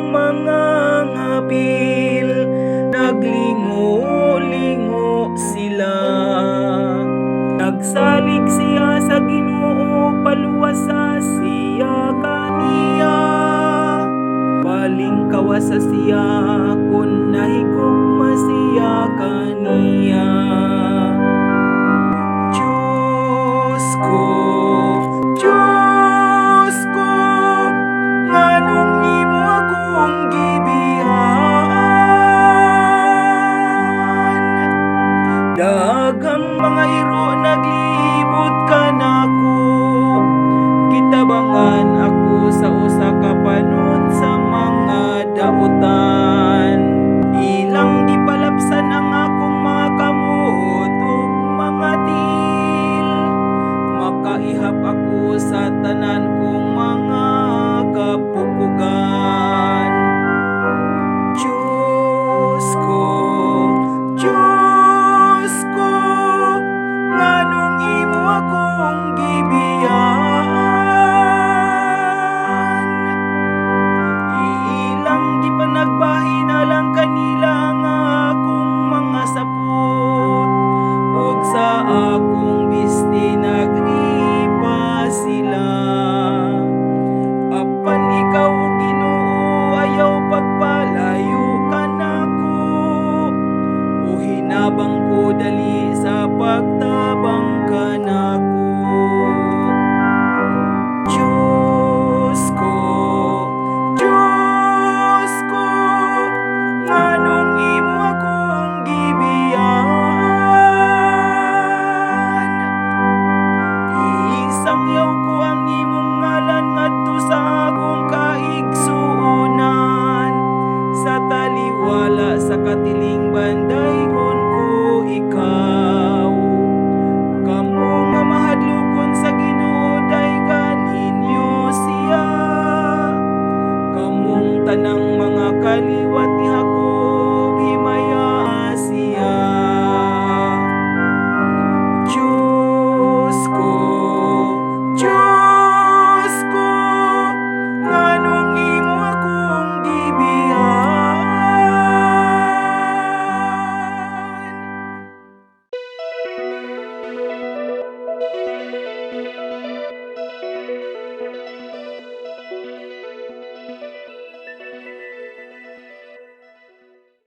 ang mga ngapil Naglingo-lingo sila. Nagsalig siya sa ginoo Paluwasa siya kaniya. Palingkawa sa siya mga iro naglibot ka ng mga kaliwat.